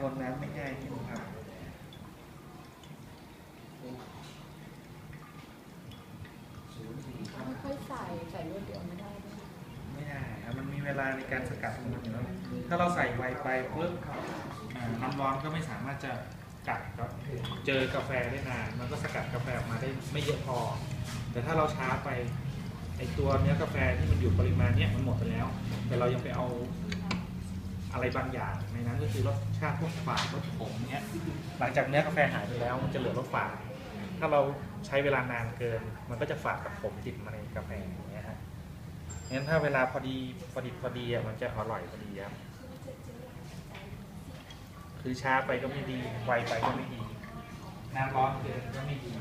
ทนน้ำไม่ง่ายนี่ครับค่อยๆใส่ใส่รวดเดียวไม่ได้ด้วยไม่ได้ครับมันมีเวลาในการสกัดของมันอยู่แล้วถ้าเราใส่ไวไปปุ๊บอ่าน้ำร้อนก็ไม่สามารถจะกัดก็เจอกาแฟได้นาน มันก็สกัดกาแฟออกมาได้ไม่เยอะพอ แต่ถ้าเราช้าไปไอตัวเนื้อกาแฟที่มันอยู่ปริมาณเนี้ยมันหมดไปแล้ว แต่เรายังไปเอา อะไรบางอย่างในนั้นก็คือรสชาติพวกฝาดรสขมเนี้ยหลังจากเนื้อกาแฟหายไปแล้วมันจะเหลือรสฝาดถ้าเราใช้เวลานานเกิน มันก็จะฝาดกับขมติดมาในกาแฟอย่างเงี้ยฮะงั้นถ้าเวลาพอดีพอดีพอดีอะมันจะอร่อยพอดีครับคือช้าไปก็ไม่ดีไวไปก็ไม่ดีน้ำร้อนเกินก็ไม่ดี